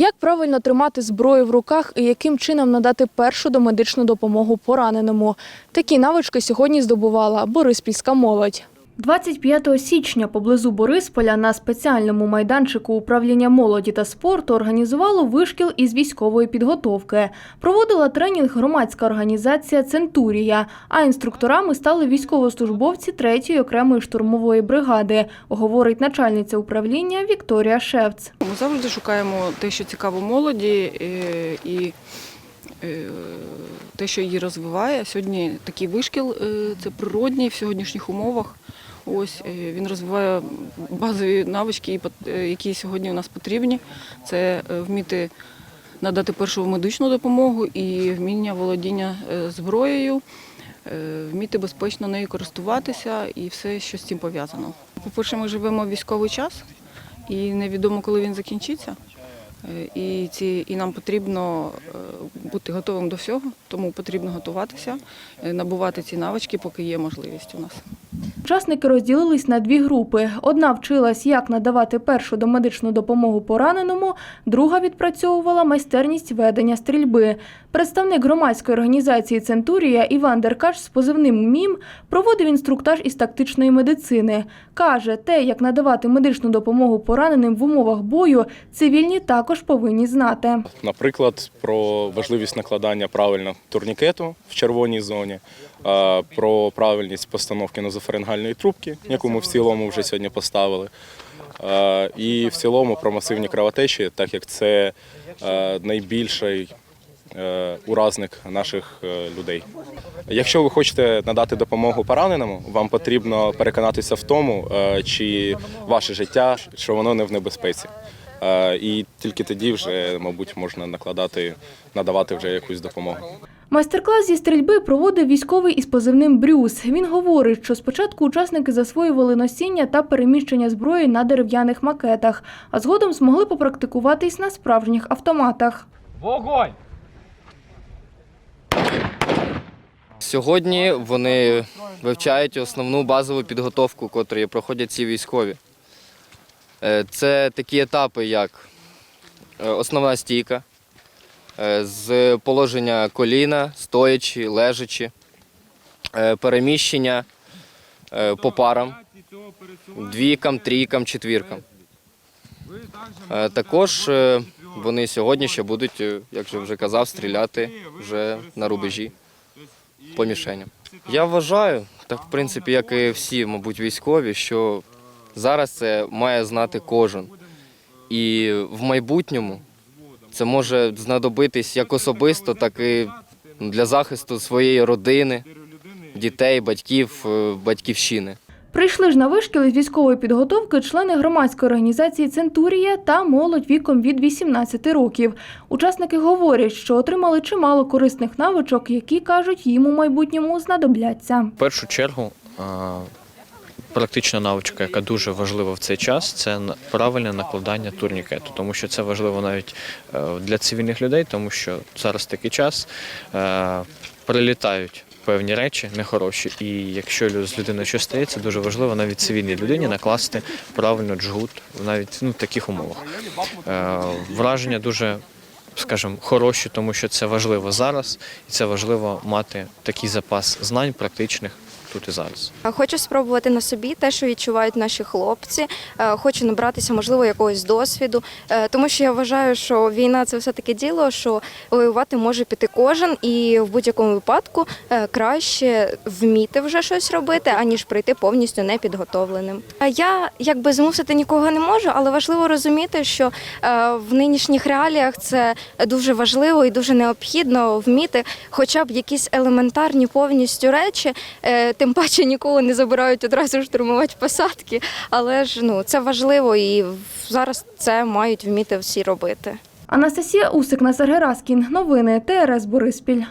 Як правильно тримати зброю в руках і яким чином надати першу домедичну допомогу пораненому? Такі навички сьогодні здобувала Бориспільська молодь. 25 січня поблизу Борисполя на спеціальному майданчику управління молоді та спорту організувало вишкіл із військової підготовки. Проводила тренінг громадська організація Центурія, а інструкторами стали військовослужбовці 3-ї окремої штурмової бригади, говорить начальниця управління Вікторія Шевц. Ми завжди шукаємо те, що цікаво молоді, е, і е, те, що її розвиває. Сьогодні такий вишкіл, е, це природній в сьогоднішніх умовах. Ось е, він розвиває базові навички, е, які сьогодні у нас потрібні. Це е, вміти надати першу медичну допомогу і вміння володіння зброєю, вміти безпечно нею користуватися і все, що з цим пов'язано. По-перше, ми живемо військовий час, і невідомо, коли він закінчиться. І, ці, і нам потрібно бути готовим до всього, тому потрібно готуватися, е, набувати ці навички, поки є можливість у нас. Учасники розділились на дві групи. Одна вчилась, як надавати першу домедичну допомогу пораненому, друга відпрацьовувала майстерність ведення стрільби. Представник громадської організації Центурія Іван Деркач з позивним МІМ проводив інструктаж із тактичної медицини. Каже, те, як надавати медичну допомогу пораненим в умовах бою, цивільні також повинні знати. Наприклад, про важливість накладання правильно турнікету в червоній зоні, про правильність постановки нозофарингальної трубки, яку ми в цілому вже сьогодні поставили. І в цілому про масивні кровотечі, так як це найбільший е, уразник наших е, людей. Якщо ви хочете надати допомогу пораненому, вам потрібно переконатися в тому, е, чи ваше життя, що воно не в небезпеці. І тільки тоді вже, мабуть, можна накладати, надавати вже якусь допомогу. Майстер-клас зі стрільби проводив військовий із позивним Брюс. Він говорить, що спочатку учасники засвоювали носіння та переміщення зброї на дерев'яних макетах, а згодом змогли попрактикуватись на справжніх автоматах. Вогонь! Сьогодні вони вивчають основну базову підготовку, котру проходять ці військові. Е, Це такі етапи, як е, основна стійка, е, з положення коліна, стоячи, лежачи, переміщення по парам, двійкам, трійкам, четвіркам. Також вони сьогодні ще будуть, як же вже казав, стріляти вже на рубежі по мішеням. Я вважаю, так в принципі, як і всі, мабуть, військові, що зараз це має знати кожен. І в майбутньому це може знадобитись як особисто, так і для захисту своєї родини, дітей, батьків, е, батьківщини. Прийшли ж на вишкіл із військової підготовки члени громадської організації Центурія та молодь віком від 18 років. Учасники говорять, що отримали чимало корисних навичок, які кажуть їм у майбутньому знадобляться. В першу чергу практична навичка, яка дуже важлива в цей час, це правильне накладання турнікету, тому що це важливо навіть е, для цивільних людей, тому що зараз такий час е, прилітають. Певні речі нехороші, і якщо з людиною щось стається, дуже важливо навіть цивільній людині накласти правильно джгут навіть ну, в таких умовах. Е, враження дуже, скажімо, хороші, тому що це важливо зараз, і це важливо мати такий запас знань практичних тут і зараз. Хочу спробувати на собі те, що відчувають наші хлопці. Е, Хочу набратися, можливо, якогось досвіду, Е, тому що я вважаю, що війна це все таке діло, що воювати може піти кожен, і в будь-якому випадку е, краще вміти вже щось робити, аніж прийти повністю непідготовленим. Я якби змусити нікого не можу, але важливо розуміти, що в нинішніх реаліях це дуже важливо і дуже необхідно вміти, хоча б якісь елементарні повністю речі. Тим паче ніколи не забирають одразу штурмувати посадки, але ж ну це важливо і зараз це мають вміти всі робити. Анастасія Усик, Назар Гераскін. Новини ТРС Бориспіль.